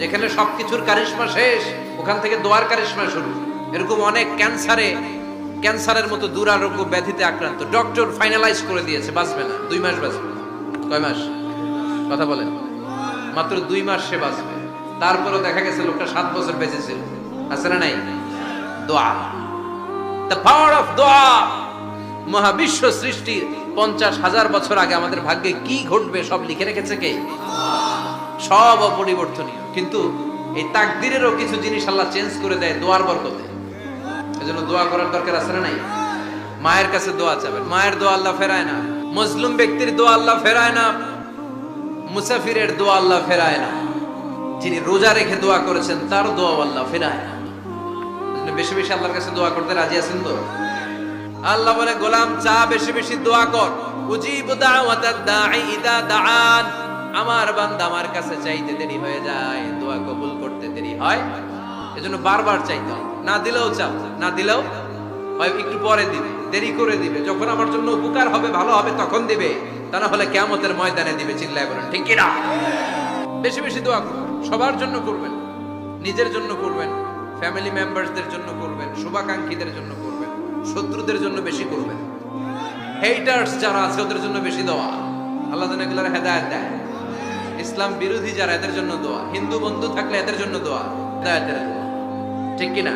যেখানে সবকিছুর কারিশমা শেষ, ওখান থেকে দোয়ার কারিশমা শুরু। এরকম অনেক ক্যান্সারে, ক্যান্সারের মতো দুরারোগ্য ব্যাধিতে আক্রান্ত। ডক্টর ফাইনালাইজ করে দিয়েছে, বাঁচবে না। দুই মাস বাঁচবে। কয় মাস? কথা বলেন। মাত্র দুই মাস সে বাঁচবে। তারপরও দেখা গেছে লোকটা সাত বছর বেঁচে ছিল আছে না নাই? দোয়া। দ্য পাওয়ার অফ দোয়া। মহাবিশ্ব সৃষ্টির পঞ্চাশ হাজার বছর আগে আমাদের ভাগ্যে কি ঘটবে সব লিখে রেখেছে কে? সব অপরিবর্তনীয়। কিন্তু এই তাকদিরেরও কিছু জিনিস আল্লাহ চেঞ্জ করে দেয় দোয়ার বরকতে। এজন্য দোয়া করার দরকার আছে না নাই? মায়ের কাছে দোয়া চাবেন। মায়ের দোয়া আল্লাহ ফেরায় না। মুসলিম ব্যক্তির দোয়া আল্লাহ ফেরায় না। মুসাফিরের দোয়া আল্লাহ ফেরায় না। যিনি রোজা রেখে দোয়া করেছেন, তার দোয়া আল্লাহ ফেরায় না। বেশি বেশি আল্লাহর কাছে দোয়া করতে রাজি আছেন তো? আল্লাহ বলে, গোলাম চা বেশি বেশি দোয়া কর। উজিবু দাওয়াতাদ দাঈ ইদা দাআন। আমার বান্দা আমার কাছে চাইতে দেরি হয়ে যায়, দোয়া কবুল করতে দেরি হয়। এজন্য বারবার চাইতে না দিলেও চাও, না দিলেও হয়, একটু পরে দিবে, দেরি করে দিবে। যখন আমার জন্য উপকার হবে, ভালো হবে, তখন দিবে। তা না হলে কিয়ামতের ময়দানে দিবে, চিল্লায় বলেন, ঠিক কি না বেশি বেশি দোয়া করবেন সবার জন্য করবেন, নিজের জন্য করবেন ফ্যামিলি মেম্বারসদের জন্য করবেন, শুভাকাঙ্ক্ষীদের জন্য করবেন, শত্রুদের জন্য বেশি করবেন। হেটার্স যারা আছে, ওদের জন্য বেশি দোয়া। আল্লাহ যেন এগুলোর হেদায়ত দেয়। ইসলাম বিরোধী যারা এদের জন্য দোয়া। হিন্দু বন্ধু থাকলে এদের জন্য দোয়া। ঠিক কিনা?